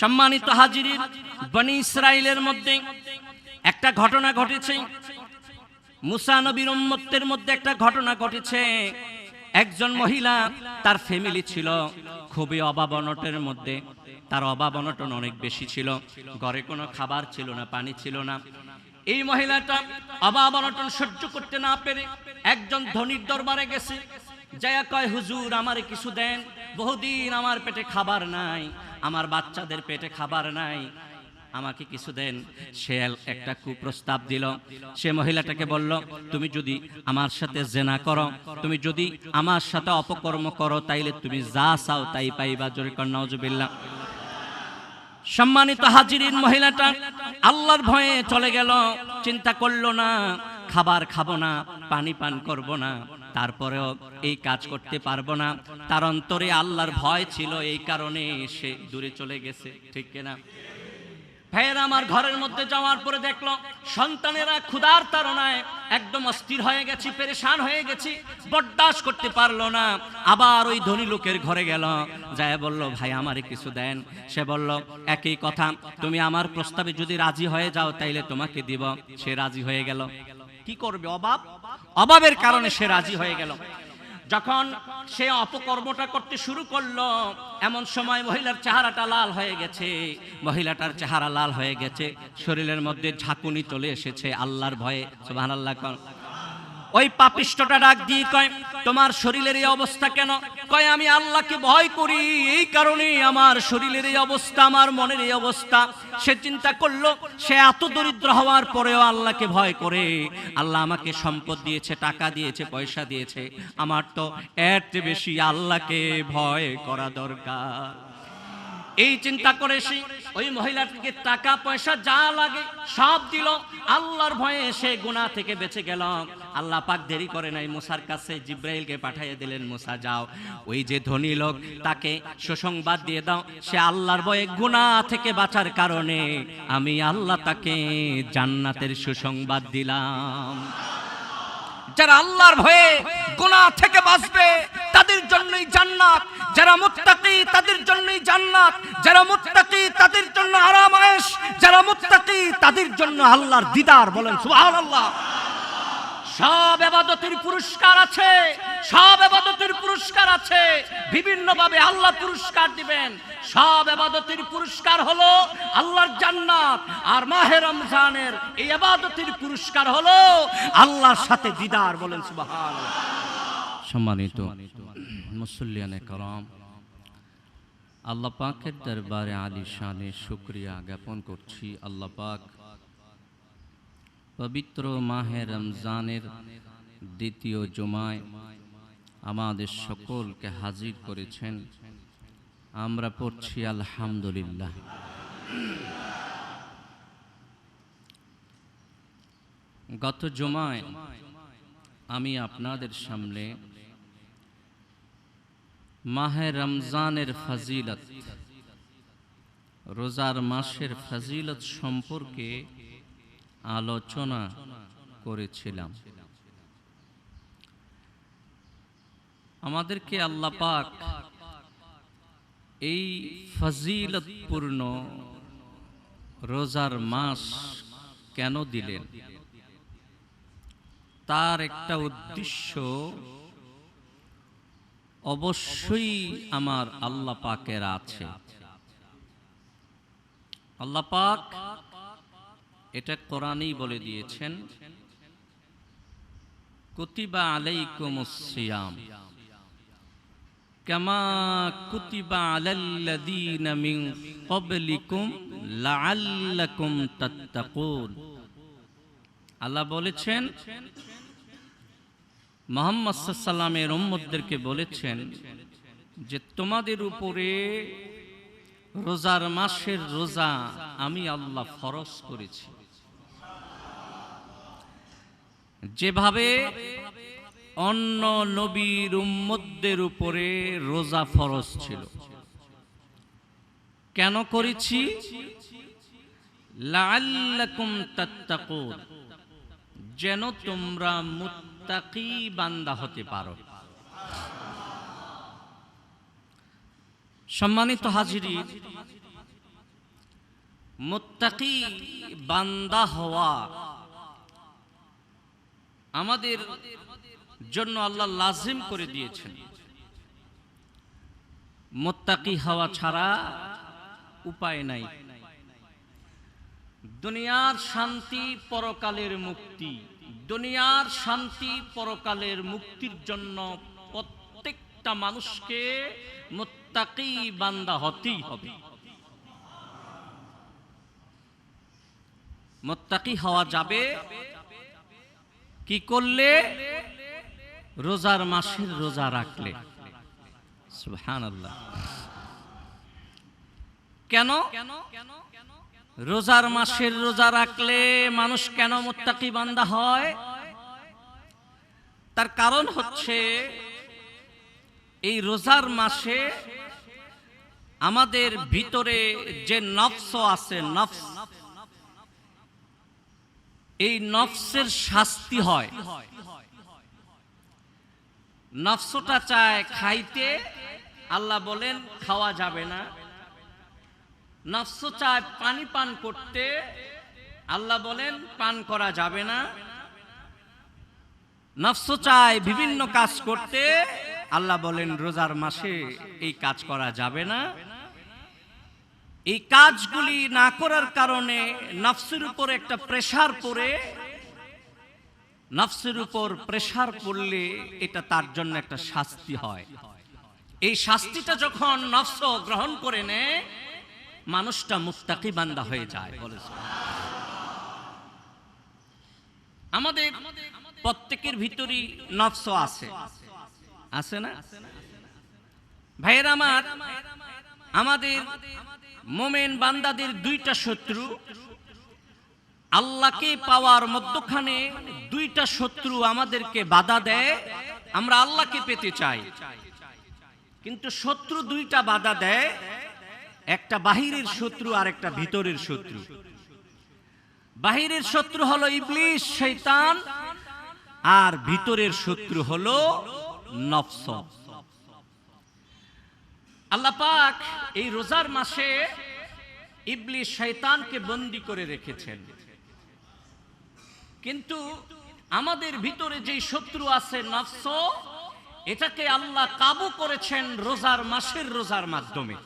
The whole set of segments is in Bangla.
সম্মানিত হাজিরির বনি ইসরায়েলের মধ্যে একটা ঘটনা ঘটেছে। মুসা নবীর উম্মতের মধ্যে একটা ঘটনা ঘটেছে। একজন মহিলা তার ফ্যামিলি ছিল, খুবই অভাব অনটনের মধ্যে। তার অভাব অনটন অনেক বেশি ছিল। ঘরে কোনো খাবার ছিল না, পানি ছিল না। এই মহিলাটা অভাব অনটন সহ্য করতে না পেরে একজন ধনির দরবারে গেছে। জয়া কয়, হুজুর, আমারে কিছু দেন। বহুদিন আমার পেটে খাবার নাই। আমার বাচ্চাদের পেটে খাবার নাই। আমাকে কিছু দেন। সে একটা কুপ্রস্তাব দিল। সে মহিলাটাকে বলল, তুমি যদি আমার সাথে জেনা করো, তুমি যদি আমার সাথে অপকর্ম করো, তাইলে তুমি যা চাও তাই পাইবা। জোরে কন্যাউজুবিল্লাহ সম্মানিত হাজিরিন মহিলাটা, আল্লাহর ভয়ে চলে গেল। চিন্তা করল না, খাবার খাব না, পানি পান করব না। তারপরেও এই কাজ করতে পারব না। তার অন্তরে আল্লাহর ভয় ছিল, এই কারণে সে দূরে চলে গেছে, ঠিক কিনা? ভাইয়েরা, আমার ঘরের মধ্যে যাওয়ার পরে দেখল, সন্তানেরা ক্ষুধার তাড়নায় একদম অস্থির হয়ে গেছি, পেরেশান হয়ে গেছি, বরদাস্ত করতে পারল না। আবার ওই ধনী লোকের ঘরে গেল, যায় বলল, ভাই, আমারে কিছু দেন। সে বলল, একই কথা, তুমি আমার প্রস্তাবে যদি রাজি হয়ে যাও, তাইলে তোমাকে দিব। সে রাজি হয়ে গেল। কি করবে? অভাব? অভাবের কারণে সে রাজি হয়ে গেল। যখন সে অপকর্মটা করতে শুরু করল, এমন সময় মহিলার চেহারাটা লাল হয়ে গেছে। মহিলাটার চেহারা লাল হয়ে গেছে। শরীরের মধ্যে ঝাঁকুনি চলে এসেছে আল্লাহর ভয়ে। সুবহান আল্লাহ ওই পাপিষ্টটা ডাক দিয়ে কয়, তোমার শরীরের এই অবস্থা কেন? কয়, আমি আল্লাহকে ভয় করি। এই কারণে আমার শরীরের এই অবস্থা, আমার মনের এই অবস্থা। সে চিন্তা করল, সে এত দরিদ্র হওয়ার পরেও আল্লাহকে ভয় করে। আল্লাহ আমাকে সম্পদ দিয়েছে, টাকা দিয়েছে, পয়সা দিয়েছে। আমার তো এর চেয়ে বেশি আল্লাহকে ভয় করা দরকার। এই চিন্তা করে সে ওই মহিলাটিকে টাকা, পয়সা যা লাগে সব দিল। আল্লাহর ভয়ে সে গুনাহ থেকে বেঁচে গেল। আল্লাহ পাক দেরি করে নাই, মুসার কাছে জিব্রাইলকে পাঠিয়ে দিলেন, মুসা, যাও। ওই যে ধনী লোক, তাকে সুসংবাদ দিয়ে দাও, সে আল্লাহর ভয়ে গুনাহ থেকে বাঁচার কারণে আমি আল্লাহ তাকে জান্নাতের সুসংবাদ দিলাম। যারা আল্লাহর ভয়ে গুনাহ থেকে বাঁচবে, তাদের জন্যই জান্নাত। যারা মুত্তাকি, তাদের জন্যই জান্নাত। যারা মুত্তাকি, তাদের জন্য আরাম আয়েশ। যারা মুত্তাকি, তাদের জন্য আল্লাহর দিদার বলেন, সুবহানাল্লাহ। সব এবাদতের পুরস্কার আছে, সব এবাদতের পুরস্কার আছে বিভিন্ন ভাবে আল্লাহ পুরস্কার দিবেন। সব এবাদতের পুরস্কার হলো আল্লাহর জান্নাত, আর মাহে রমজানের এই এবাদতের পুরস্কার হলো আল্লাহর সাথে দিদার বলেন সুবহানাল্লাহ। সম্মানিত মুসল্লিয়ানে করম আল্লাহ পাকের দরবারে আলী শানে শুক্রিয়া জ্ঞাপন করছি। আল্লাহ পাক পবিত্র মাহে রমজানের দ্বিতীয় জমায় আমাদের সকলকে হাজির করেছেন। আমরা পড়ছি আলহামদুলিল্লাহ। গত জমায় আমি আপনাদের সামনে মাহে রমজানের ফজিলত, রোজার মাসের ফজিলত সম্পর্কে আলোচনা করেছিলাম। আমাদেরকে আল্লাহ পাক এই ফজিলতপূর্ণ রোজার মাস কেন দিলেন? তার একটা উদ্দেশ্য অবশ্যই আমার আল্লাহ পাকের আছে। আল্লাহ পাক এটা কোরআনেই বলে দিয়েছেন, কুতিবা আলাইকুম সিয়াম। কামা কুতিবা আলাল্লাযীনা মিন ক্বাবলিকুম লাআল্লাকুম তাত্তাকুন। আল্লাহ বলেছেন, মোহাম্মদ সাল্লামের উম্মতদেরকে বলেছেন যে, তোমাদের উপরে রোজার মাসের রোজা আমি আল্লাহ ফরজ করেছি। যেভাবে অন্য নবীর উম্মতদের উপরে রোজা ফরজ ছিল। কেন করেছি? লাআল্লাকুম তাত্তাকুন। যেন তোমরা মুত্তাকি বান্দা হতে পারো। সম্মানিত হাজিরি, মুত্তাকি বান্দা হওয়া আমাদের জন্য আল্লাহ লাজিম করে দিয়েছেন। মোত্তাকি হওয়া ছাড়া উপায় নাই। দুনিয়ার শান্তি পরকালের মুক্তি, দুনিয়ার শান্তি পরকালের মুক্তির জন্য প্রত্যেকটা মানুষকে মোত্তাকি বান্দা হতেই হবে। মোত্তাকি হওয়া যাবে কি করলে? রোজার মাসের রোজা রাখলে। কেন? রোজার মাসের রোজা রাখলে মানুষ কেন মুত্তাকি বান্দা হয়? তার কারণ হচ্ছে, এই রোজার মাসে আমাদের ভিতরে যে নফস আছে, নফস এই নফসের শাস্তি হয়। নফসটা চায় খাইতে, আল্লাহ বলেন, খাওয়া যাবে না। নফস চায় পানি পান করতে, আল্লাহ বলেন, পান করা যাবে না। নফস চায় বিভিন্ন কাজ করতে, আল্লাহ বলেন, রোজার মাসে এই কাজ করা যাবে না। এই কাজগুলি না করার কারণে নফসের উপর একটা প্রেসার পড়ে। নফসের উপর প্রেসার পড়লে এটা তার জন্য একটা শাস্তি হয়। এই শাস্তিটা যখন নফস গ্রহণ করে নেয়, মানুষটা মুস্তাকি বান্দা হয়ে যায় বলে আমাদের প্রত্যেকের ভিতরই নফস আছে। আছে না? ভাইয়ের আমার, আমাদের মোমেন বান্দাদের দুইটা শত্রু, আল্লাহকে পাওয়ার মধ্যখানে দুইটা শত্রু আমাদেরকে বাধা দেয়, আমরা আল্লাহকে পেতে চাই। কিন্তু শত্রু দুইটা বাধা দেয়, একটা বাহিরের শত্রু আর একটা ভিতরের শত্রু। বাহিরের শত্রু হলো ইবলিশ শৈতান আর ভিতরের শত্রু হলো নফস। আল্লাহ পাক এই রোজার মাসে ইবলিশ শৈতানকে বন্দি করে রেখেছেন। কিন্তু আমাদের ভিতরে যে শত্রু আছে নফস, এটাকে আল্লাহ কাবু করেছেন রোজার মাসের রোজার মাধ্যমে।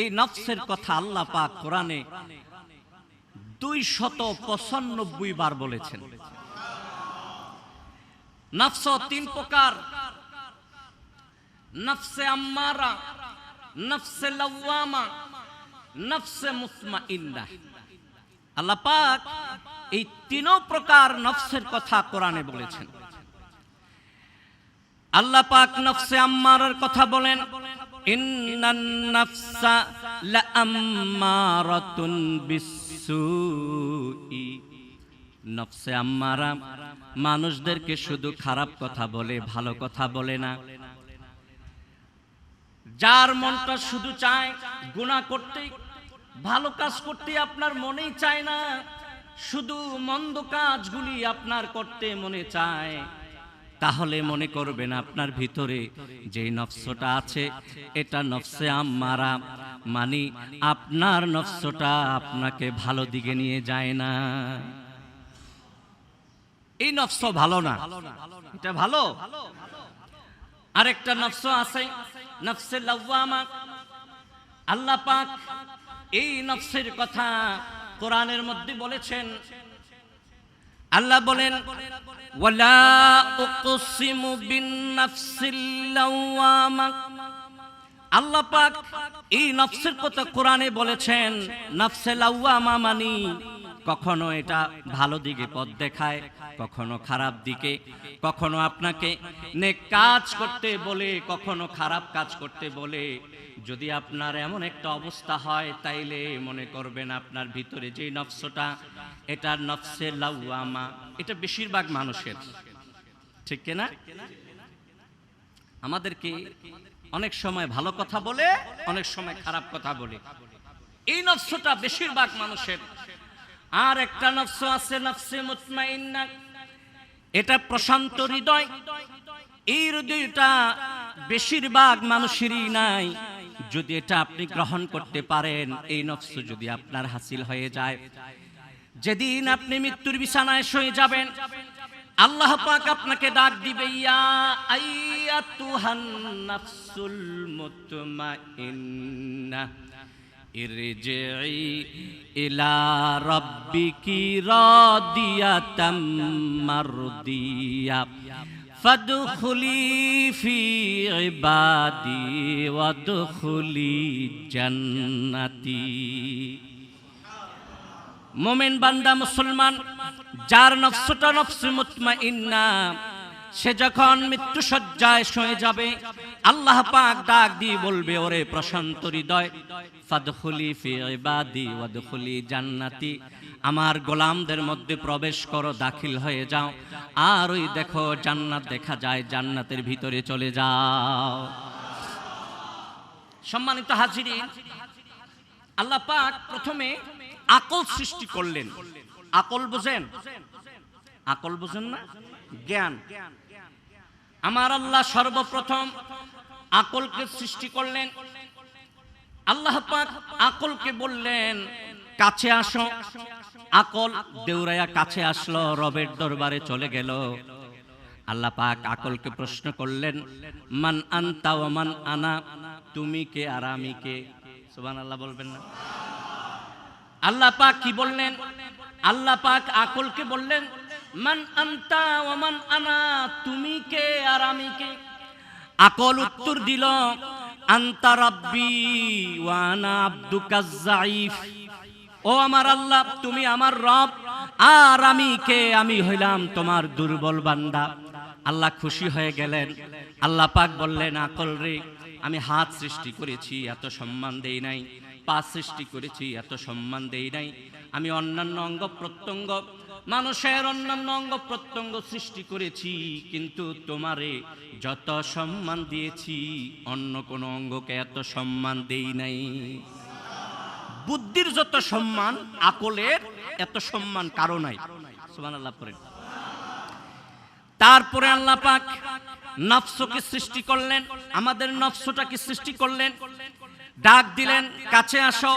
এই নফসের কথা আল্লাহ পাক কোরআনে দুই শত পঁচানব্বই বার বলেছেন। নফস তিন প্রকার নফসে আম্মারা, নফসে লাওয়ামা, নফসে মুতমাইন্না। আল্লাহ পাক এই তিনও প্রকার নফসের কথা কোরআনে বলেছেন। আল্লাহ পাক নফসে আম্মারার কথা বলেন, ইন্নান নাফসা লাআম্মারাতুন বিসসুই। নফসে আম্মারা মানুষদেরকে শুধু খারাপ কথা বলে, ভালো কথা বলে না। যার মনটা শুধু চায় গুনাহ করতে, ভালো কাজ করতে আপনার মনেই চায় না, শুধু মন্দ কাজগুলি আপনার করতে মনে চায়, তাহলে মনে করবেন আপনার ভিতরে যে নফসটা আছে, এটা নফসে আম্মারা মানে আপনার নফসটা আপনাকে ভালো দিকে নিয়ে যায় না। এই নফস ভালো না, এটা ভালো? আরেকটা নফস আছে, নফসে লাওয়ামা। আল্লাহ পাক এই নফসের কথা কোরআনের মধ্যে বলেছেন। আল্লাহ বলেন, ওয়ালা উকসিমু বিন নাফসিল লাওয়ামা। আল্লাহ পাক এই নফসের কথা কোরআনে বলেছেন, নফসে লাওয়ামা মানি। কখনো এটা ভালো দিকে পথ দেখায়, কখনো খারাপ দিকে, কখনো আপনাকে নেক কাজ করতে বলে, কখনো খারাপ কাজ করতে বলে। যদি আপনার এমন একটা অবস্থা হয়, তাইলে মনে করবেন আপনার ভিতরে যে নফসটা, এটা নফসে লাউয়ামা এটা বেশিরভাগ মানুষের। ঠিক কিনা আমাদেরকে অনেক সময় ভালো কথা বলে, অনেক সময় খারাপ কথা বলে। এই নফসটা বেশিরভাগ মানুষের আর একটা নফস আছে নফসে মুতমাইন্না। এটা প্রশান্ত হৃদয়। এই হৃদয়টা বেশিরভাগ মানুষেরই নাই। যদি এটা আপনি গ্রহণ করতে পারেন, এই নফস যদি আপনার হাসিল হয়ে যায়। যেদিন আপনি মৃত্যুর বিছানায় শুয়ে যাবেন, আল্লাহ পাক আপনাকে ডাক দিবে, ইয়া আইয়াতুহান নাফসুল মুতমাইন্না। ইরজিই ইলা রাব্বিকি রাদিয়াতাম মারদিয়া ফাদখুলি ফি ইবাদি ওয়াদখুলি জান্নাতি মোমেন বান্দা মুসলমান যার নফসটা নফসে মুতমাইন্না সে যখন মৃত্যু সজ্জায় শুয়ে যাবে, আল্লাহ পাক ডাক দিয়ে বলবে, ওরে প্রশান্ত হৃদয়, ফাদখুলি ফি ইবাদি ওয়াদখুলি জান্নাতি। আমার গোলামদের মধ্যে প্রবেশ করো, দাখিল হয়ে যাও। আর ওই দেখো, জান্নাত দেখা যায়, জান্নাতের ভিতরে চলে যাও। সম্মানিত হাজিরি আল্লাহ পাক প্রথমে আকল সৃষ্টি করলেন। আকল বুঝেন? আকল বুঝেন না? জ্ঞান। আমার আল্লাহ সর্বপ্রথম আকলকে সৃষ্টি করলেন। আল্লাহ পাক আকলকে বললেন, কাছে আসো। আকল দেউরাইয়া কাছে আসলো, রবের দরবারে চলে গেল। আল্লাহ পাক আকলকে প্রশ্ন করলেন, মান আনতা ও মান আনা? তুমি কে আর আমি কে? সুবান আল্লাহ বলবেন না। আল্লাহ পাক কি বললেন? আল্লাহ পাক আকলকে বললেন মান আনতা মান আনা, তুমি কে আর আমি কে? আকল উত্তর দিল, আন্তা রাব্বি আনা আব্দুকা যাইফ ও আমার আল্লাহ, তুমি আমার রব, আর আমি কে? আমি হইলাম তোমার দুর্বল বান্দা। আল্লাহ খুশি হয়ে গেলেন। আল্লাহ পাক বললেন, আকল রে, আমি হাত সৃষ্টি করেছি, এত সম্মান দেই নাই। পা সৃষ্টি করেছি, এত সম্মান দেই নাই। আমি অন্যান্য অঙ্গ প্রত্যঙ্গ মানুষের অন্যান্য অঙ্গ প্রত্যঙ্গ সৃষ্টি করেছি, কিন্তু তোমারে যত সম্মান দিয়েছি, অন্য কোনো অঙ্গকে এত সম্মান দেই নাই। বুদ্ধির যত সম্মান, আকলের এত সম্মান কারও নাই। সুবহানাল্লাহ পড়েন। তারপরে আল্লাহ পাক নফসকে সৃষ্টি করলেন, আমাদের নফসটাকে সৃষ্টি করলেন। ডাক দিলেন, কাছে আসো।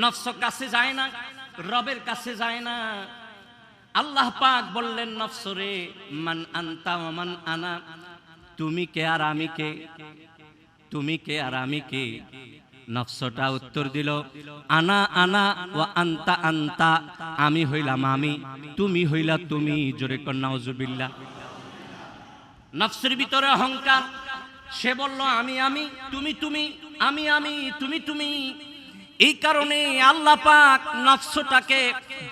নফস কাছে যায় না, রবের কাছে যায় না। আল্লাহ পাক বললেন নফসরে মান আনতা মান আনা। তুমি কে আর আমি কে? তুমি কে আর আমি কে? নফসটা উত্তর দিল, আনা আনা ও আন্তা আন্তা। আমি হইলাম আমি। তুমি হইলা তুমি। জোরে কন্যাউজুবিল্লা নফসের ভিতরে অহংকার। সে বলল, আমি আমি। তুমি তুমি। আমি আমি। তুমি তুমি। এই কারণে আল্লাহ পাক নফসটাকে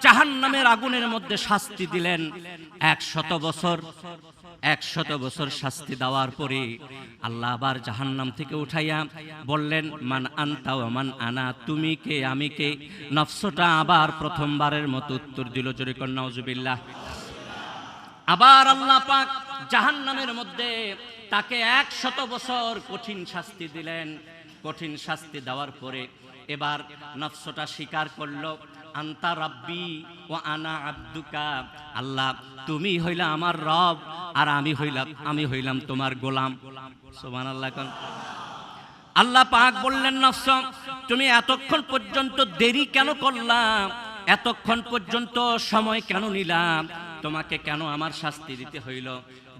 জাহান্নামের আগুনের মধ্যে শাস্তি দিলেন। এক শত বছর একশত বছর শাস্তি দেওয়ার পরে আল্লাহ আবার জাহান্নাম থেকে উঠাইয়া বললেন, মান আনতা ও মান আনা, তুমি কে, আমি কে? নফসটা আবার প্রথমবারের মতো উত্তর দিল, জোরে কন্যাউজুবিল্লাহ আবার আল্লাহ পাক জাহান্নামের মধ্যে তাকে এক শত বছর কঠিন শাস্তি দিলেন। কঠিন শাস্তি দেওয়ার পরে এবার নফসটা স্বীকার করল, আন্তা রাব্বি ও আনা আব্দুকা। আল্লাহ, তুমি হইলা আমার রব আর আমি হইলাম আমি হইলাম তোমার গোলাম। সোমান আল্লাহ আল্লাহ পাক বললেন, নফস, তুমি এতক্ষণ পর্যন্ত দেরি কেন করলাম এতক্ষণ পর্যন্ত সময় কেন নিলাম তোমাকে কেন আমার শাস্তি দিতে হইল?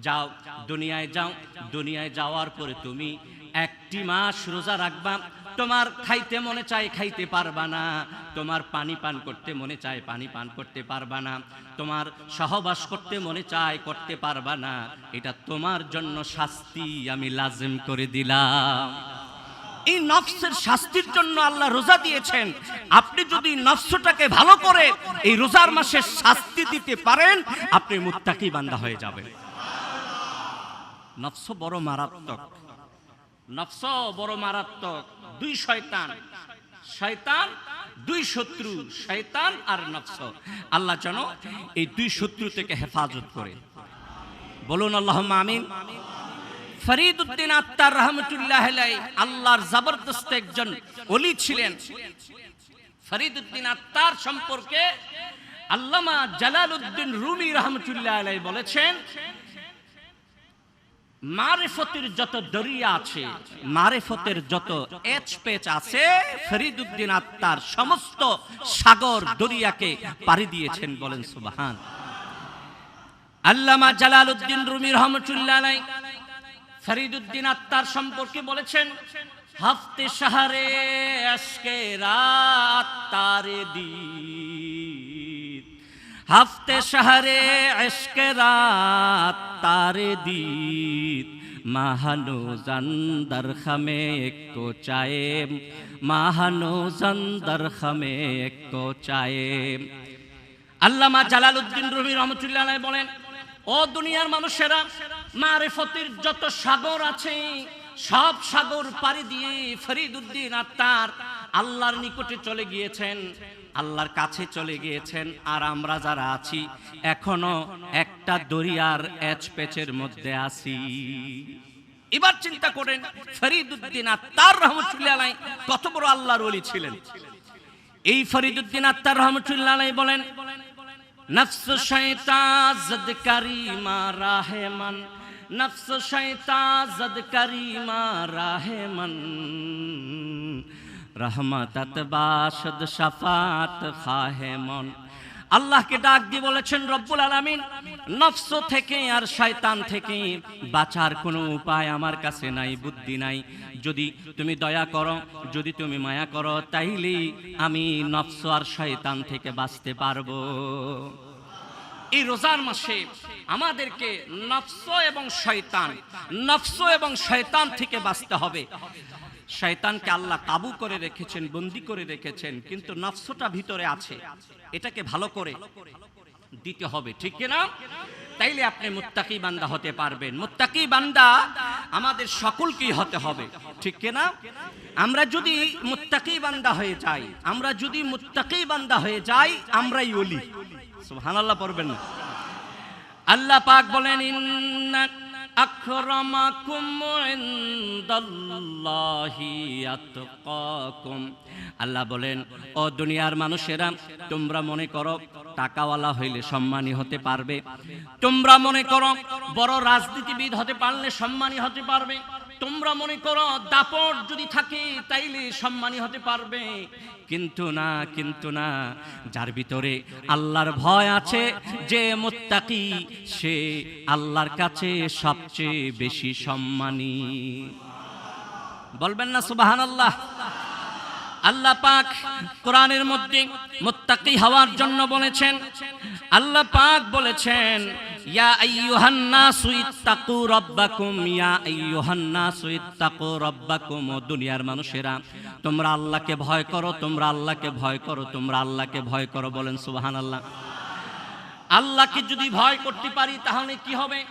যাও, দুনিয়ায় যাও, দুনিয়ায় যাওয়ার পরে তুমি একটি মাস রোজা রাখবা, তোমার খাইতে মনে চায়, খাইতে পারবা না। তোমার পানি পান করতে মনে চায়, পানি পান করতে পারবা না। তোমার সহবাস করতে মনে চায়, করতে পারবা না। এটা তোমার জন্য শাস্তি, আমি লাজেম করে দিলাম। এই নফসের শাস্তির জন্য আল্লাহ রোজা দিয়েছেন। আপনি যদি নফসটাকে ভালো করে এই রোজার মাসে শাস্তি দিতে পারেন, আপনি মুত্তাকি বান্দা হয়ে যাবেন। নফস বড় মারাত্মক। নফস বড় মারাত্মক, দুই শয়তান। শয়তান, দুই শত্রু, শয়তান আর নফস আল্লাহ যেন এই দুই শত্রু থেকে হেফাজত করে। বলুন আল্লাহ আমিন। ফরিদউদ্দিন আত্মার রহমতুল্লাহ আল্লাহর জবরদস্ত একজন অলি ছিলেন। ফরিদউদ্দিন আত্মার সম্পর্কে আল্লামা জালালউদ্দিন রুমি রহমতুল্লাহ আলাই বলেছেন মারেফতের যত দরিয়া আছে, মারেফতের যত এচ পেচ আছে ফরিদুদ্দিন আত্মার সমস্ত সাগর দরিয়াকে পাড়ি দিয়েছেন বলেন সুবাহান। আল্লামা জালালউদ্দিন রুমি রহমতুল্লাহ ফরিদুদ্দিন আত্মার সম্পর্কে বলেছেন, হফতে শাহরে আজকে রাত তারে দি হফতে শহরে ইশক রাত, তারে দিত। মাহানো জন্দর খমে কো চায়ে মাহানো জন্দর খমে কো চায়ে আল্লামা জালালউদ্দিন রুমি রহমতুল্লাহ বলেন, ও দুনিয়ার মানুষেরা, মারেফতের যত সাগর আছে, সব সাগর পাড়ি দিয়ে ফরিদুদ্দিন আত্মার আল্লাহর নিকটে চলে গিয়েছেন। আল্লাহর কাছে চলে গিয়েছেন আর আমরা যারা আছি, এখনও একটা দরিয়ার এচ পেচের মধ্যে আছি। এবার চিন্তা করেন ফরিদুদ্দিন আত্মার রহমতুল্লাহ কত বড় আল্লাহর ওলি ছিলেন। এই ফরিদুদ্দিন আত্মার রহমতুল্লাহ বলেন, নফস শৈতান জদ করিমা রাহেমন, নফস শৈতান জদ করিমা রাহেমন। রহমত, বাসদ, শাফাত খাহেমন আল্লাহকে ডাক দিয়ে বলেছেন, রব্বুল আলামিন, নফস থেকে আর শয়তান থেকে বাঁচার কোনো উপায় আমার কাছে নাই, বুদ্ধি নাই। যদি তুমি দয়া করো, যদি তুমি মায়া করো, তাইলে আমি নফস আর শয়তান থেকে বাঁচতে পারব। এই রোজার মাসে আমাদেরকে নফস এবং শয়তান, নফস এবং শয়তান থেকে বাঁচতে হবে। শয়তানকে আল্লাহ কাবু করে রেখেছেন, বন্দি করে রেখেছেন, কিন্তু নফসটা ভিতরে আছে। এটাকে ভালো করে দিতে হবে, ঠিক কিনা? তাইলে আপনি মুত্তাকি বান্দা হতে পারবেন। মুত্তাকি বান্দা আমাদের সকলকেই হতে হবে, ঠিক কিনা? আমরা যদি মুত্তাকি বান্দা হয়ে যাই, আমরা যদি মুত্তাকি বান্দা হয়ে যাই, আমরাই ওলি। সুবহানাল্লাহ পড়বেন না। আল্লাহ পাক বলেন, ইন্না আল্লাহ বলেন, ও দুনিয়ার মানুষেরা, তোমরা মনে করো টাকাওয়ালা হইলে সম্মানী হতে পারবে। তোমরা মনে করো বড় রাজনীতিবিদ হতে পারলে সম্মানী হতে পারবে। তোমরা মনে করো দাপট যদি থাকে, তাইলে সম্মানী হতে পারবে। কিন্তু না কিন্তু না, যার ভিতরে আল্লাহর ভয় আছে, যে মুত্তাকি, সে আল্লাহর কাছে সবচেয়ে বেশি সম্মানী। বলবেন না সুবাহান আল্লাহ আল্লাহ পাক কোরআনের মধ্যে মুত্তাকি হওয়ার জন্য বলেছেন, আল্লাহ পাক বলেছেন, ইয়া আইয়ুহান নাসু ইত্তাকু রাব্বাকুম, ইয়া আইয়ুহান নাসু ইত্তাকু রাব্বাকুম, ও দুনিয়ার মানুষেরা, তোমরা আল্লাহকে ভয় করো, তোমরা আল্লাহকে ভয় করো, তোমরা আল্লাহকে ভয় করো। বলেন, সুবহানাল্লাহ। আল্লাহকে যদি ভয় করতে পারি, তাহলে কি হবে?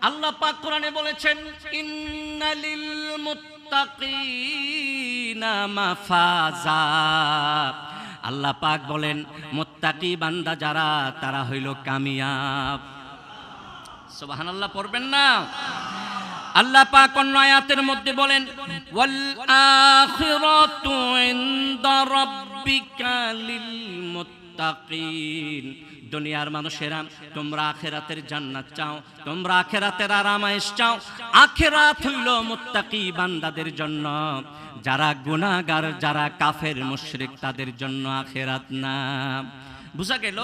আল্লাহ পাক কোরআনে বলেছেন, ইন্নালিল মুত্তাকিনা আল্লাহ পাক বলেন, মুত্তাকি বান্দা যারা, তারা হইল কামিয়াব। সুবহানাল্লাহ, পড়বেন না? আল্লাহ পাক অন্য আয়াতের মধ্যে বলেন ওয়াল আখিরাতু ইনদা রাব্বিকা দুনিয়ার মানুষেরা, তোমরা আখেরাতের জান্নাত চাও, তোমরা আখেরাতের আরামায়েশ চাও। আখেরাত হইল মুত্তাকি বান্দাদের জন্য। যারা গুনাহগার, যারা কাফের, মুশরিক, তাদের জন্য আখেরাত না। বুঝা গেল?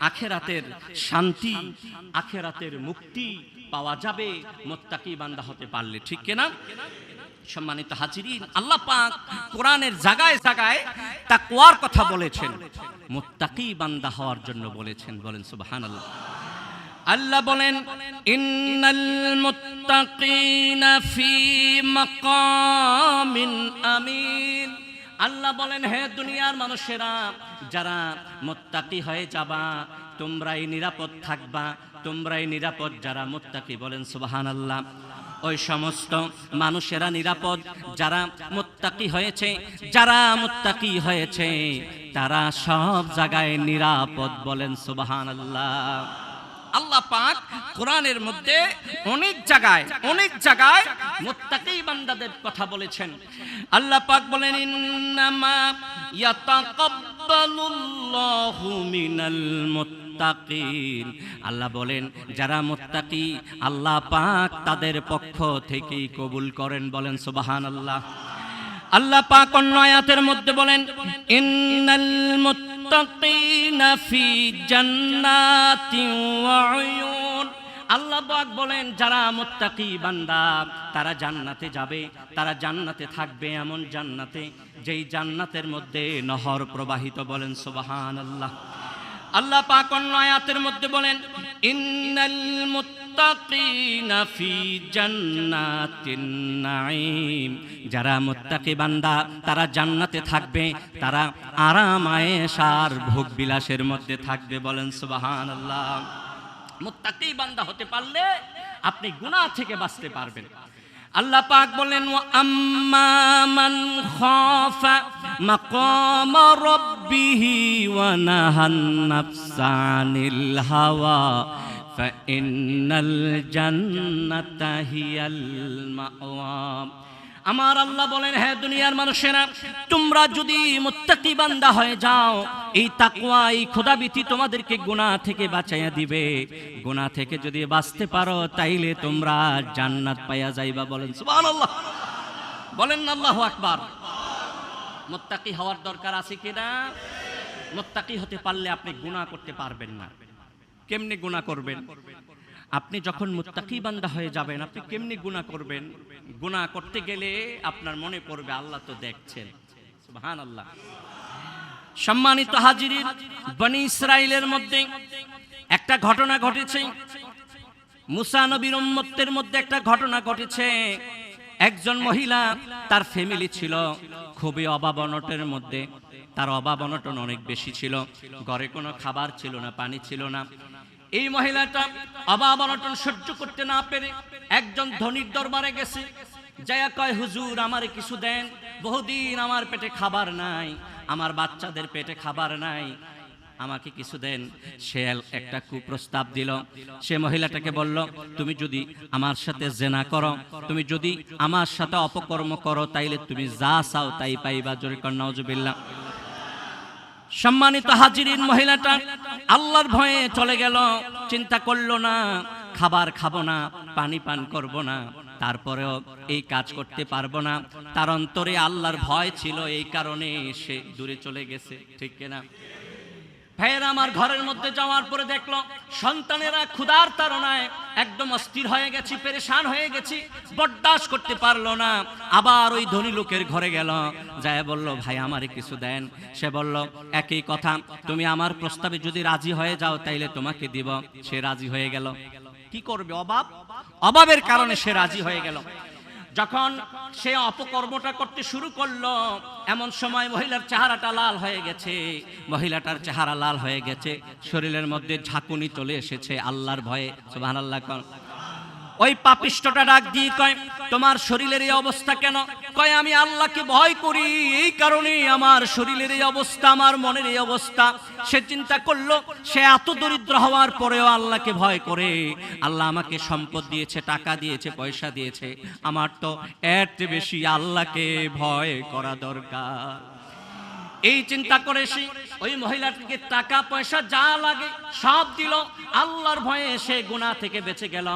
আখেরাতের শান্তি, আখেরাতের মুক্তি পাওয়া যাবে, মোত্তাকি বান্দা হতে পারলে, ঠিক কিনা? সম্মানিত হাজিরিন, আল্লাহ পাক কোরআনের জায়গায় জায়গায় তাকওয়ার কথা বলেছেন। মুত্তাকি বান্দা হওয়ার জন্য বলেছেন, বলেন সুবহানাল্লাহ। আল্লাহ বলেন, ইন্নাল মুত্তাকিনা ফি মাকামিন আমিন। আল্লাহ বলেন, হে দুনিয়ার মানুষেরা, যারা মুত্তাকি হয়ে যাবা, তোমরাই নিরাপদ থাকবা, তোমরাই নিরাপদ যারা মুত্তাকি। বলেন সুবহানাল্লাহ। ওই সমস্ত মানুষেরা নিরাপদ, যারা মুত্তাকি হয়েছে, যারা মুত্তাকি হয়েছে, তারা সব জায়গায় নিরাপদ বলেন সুবহানাল্লাহ। আল্লাহ আল্লাহ পাক কোরআনের মধ্যে অনেক জায়গায় অনেক জায়গায় মুত্তাকি বান্দাদের কথা বলেছেন। আল্লাহ পাক বলেন, ইন্নামা ইয়াতাকাব্বালুল্লাহু মিনাল মুত্তাকিন। মুত্তাকিন। আল্লাহ বলেন, যারা মুত্তাকি, আল্লাহ পাক তাদের পক্ষ থেকেই কবুল করেন বলেন সুবহানাল্লাহ। আল্লাহ আল্লাহ পাক অন্য আয়াতের মধ্যে বলেন আল্লাহ পাক বলেন, যারা মুত্তাকি বান্দা, তারা জান্নাতে যাবে, তারা জান্নাতে থাকবে এমন জান্নাতে, যেই জান্নাতের মধ্যে নহর প্রবাহিত বলেন সুবহানাল্লাহ। আল্লাহ পাক অন্য আয়াতের মধ্যে বলেন, ইন্নাল মুত্তাকিনা ফি জান্নাতিন নাঈম। যারা মুত্তাকি বান্দা, তারা জান্নাতে থাকবে, তারা আরাম আয়েশার ভোগ বিলাসের মধ্যে থাকবে বলেন সুবহানাল্লাহ। মুত্তাকি বান্দা হতে পারলে আপনি গুনাহ থেকে বাঁচতে পারবেন। আল্লাহ পাক বলেন, ওয়া আম্মা মান খাফা মাকাম রাব্বিহি ওয়া নাহান নাফসা আনিল হাওয়া ফাইন্নাল জান্নাতা হিয়াল মাওয়া. আমার আল্লাহ বলেন হ্যাঁ দুনিয়ার মানুষেরা, তোমরা যদি মুত্তাকি বান্দা হয়ে যাও এই তাকওয়া, এই খোদাবিতি তোমাদেরকে গুনাহ থেকে বাঁচাইয়া দিবে। গুনাহ থেকে যদি বাঁচতে পারো, তাইলে তোমরা জান্নাত পাইয়া যাইবা বলেন। সুবহানাল্লাহ। বলেন আল্লাহু আকবার। মুত্তাকি হওয়ার দরকার আছে কিনা মুত্তাকি হতে পারলে আপনি গুনাহ করতে পারবেন না। কেমনে গুনাহ করবেন? আপনি যখন মুত্তাকি বান্দা হয়ে যাবেন, আপনি কেমনি গুনাহ করবেন? গুনাহ করতে গেলে আপনার মনে পড়বে, আল্লাহ তো দেখছেন। সুবহানাল্লাহ। সম্মানিত হাজিরিন, বনি ইসরাইলের মধ্যে একটা ঘটনা ঘটেছে। মুসা নবীর উম্মতের মধ্যে একটা ঘটনা ঘটেছে। একজন মহিলা তার ফ্যামিলি ছিল, খুবই অভাব অনটনের মধ্যে। তার অভাব অনটন অনেক বেশি ছিল। ঘরে কোনো খাবার ছিল না, পানি ছিল না। এই মহিলাটা অভাব অনটন সহ্য করতে না পেরে একজন ধনির দরবারে গেছে। জায়া কয়, হুজুর, আমারে কিছু দেন। বহুদিন আমার পেটে খাবার নাই, আমার বাচ্চাদের পেটে খাবার নাই। আমাকে কিছু দেন। সে একটা কুপ্রস্তাব দিল। সে মহিলাটাকে বলল, তুমি যদি আমার সাথে জেনা করো, তুমি যদি আমার সাথে অপকর্ম করো, তাইলে তুমি যা চাও তাই পাইবা। জোরে কন্যা সম্মানিত হাজিরিন মহিলাটা আল্লাহর ভয়ে চলে গেল। চিন্তা করল না, খাবার খাব না, পানি পান করব না। তারপরেও এই কাজ করতে পারব না। তার অন্তরে আল্লাহর ভয় ছিল, এই কারণে সে দূরে চলে গেছে, ঠিক কিনা? ভাইয়েরা, আমার ঘরের মধ্যে যাওয়ার পরে দেখল, সন্তানেরা ক্ষুধার তাড়নায় একদম অস্থির হয়ে গেছি, পেরেশান হয়ে গেছি, বরদাস্ত করতে পারল না। আবার ওই ধনী লোকের ঘরে গেল, যায় বলল, ভাই, আমারে কিছু দেন। সে বলল, একই কথা, তুমি আমার প্রস্তাবে যদি রাজি হয়ে যাও, তাইলে তোমাকে দিব। সে রাজি হয়ে গেল। কি করবে? অভাব? অভাবের কারণে সে রাজি হয়ে গেল। যখন সে অপকর্মটা করতে শুরু করল, এমন সময় মহিলার চেহারাটা লাল হয়ে গেছে। মহিলাটার চেহারা লাল হয়ে গেছে। শরীরের মধ্যে ঝাঁকুনি চলে এসেছে আল্লাহর ভয়ে। সুবহানাল্লাহ কর ওই পাপিষ্টটা ডাক দিয়ে কয়, তোমার শরীরের এই অবস্থা কেন? কয়, আমি আল্লাহকে ভয় করি, এই কারণে আমার শরীরের এই অবস্থা, আমার মনের এই অবস্থা। সে চিন্তা করল, সে এত দরিদ্র হওয়ার পরেও আল্লাহকে ভয় করে। আল্লাহ আমাকে সম্পদ দিয়েছে, টাকা দিয়েছে, পয়সা দিয়েছে। আমার তো এর বেশি আল্লাহকে ভয় করা দরকার। এই চিন্তা করে সে ওই মহিলাটিকে টাকা, পয়সা যা লাগে সব দিল। আল্লাহর ভয়ে সে গুনাহ থেকে বেঁচে গেল।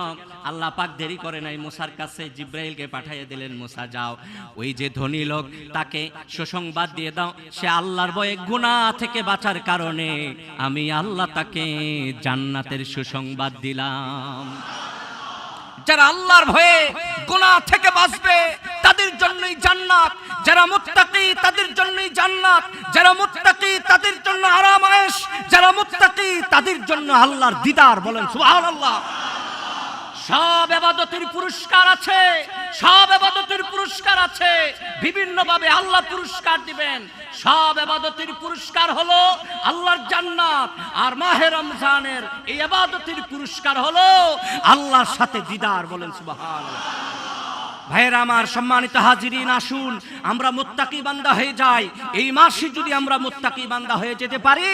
আল্লাহ পাক দেরি করে নাই, মুসার কাছে জিব্রাইলকে পাঠিয়ে দিলেন, মুসা, যাও। ওই যে ধনী লোক, তাকে সুসংবাদ দিয়ে দাও, সে আল্লাহর ভয়ে গুনাহ থেকে বাঁচার কারণে আমি আল্লাহ তাকে জান্নাতের সুসংবাদ দিলাম। যারা আল্লাহর ভয়ে গুনাহ থেকে বাঁচবে, তাদের জন্যই জান্নাত। যারা মুত্তাকি, তাদের জন্যই জান্নাত। যারা মুত্তাকি, তাদের জন্য আরাম আয়েশ। যারা মুত্তাকি, তাদের জন্য আল্লাহর দিদার বলেন, সুবহানাল্লাহ। সব এবাদতের পুরস্কার আছে, সব এবাদতের পুরস্কার আছে বিভিন্ন ভাবে আল্লাহ পুরস্কার দিবেন। সব এবাদতের পুরস্কার হলো আল্লাহর জান্নাত, আর মাহে রমজানের এই এবাদতের পুরস্কার হলো আল্লাহর সাথে দিদার বলেন সুবহানাল্লাহ। ভাইয়েরা আমার সম্মানিত হাজিরিন, আসুন, আমরা মুত্তাকি বান্দা হয়ে যাই। এই মাসে যদি আমরা মুত্তাকি বান্দা হয়ে যেতে পারি,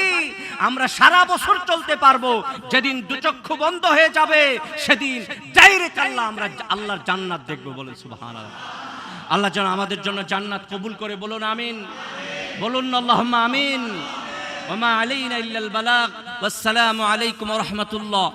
আমরা সারা বছর চলতে পারব। যেদিন দুচক্ষু বন্ধ হয়ে যাবে, সেদিন ডাইরেক্ট আল্লাহ আমরা আল্লাহর জান্নাত দেখব বলে সুবহান আল্লাহ যেন আমাদের জন্য জান্নাত কবুল করে বলুন, আমিন। বলুন আল্লাহ আমিন। ওমা আসসালামু আলাইকুম রহমতুল্লাহ।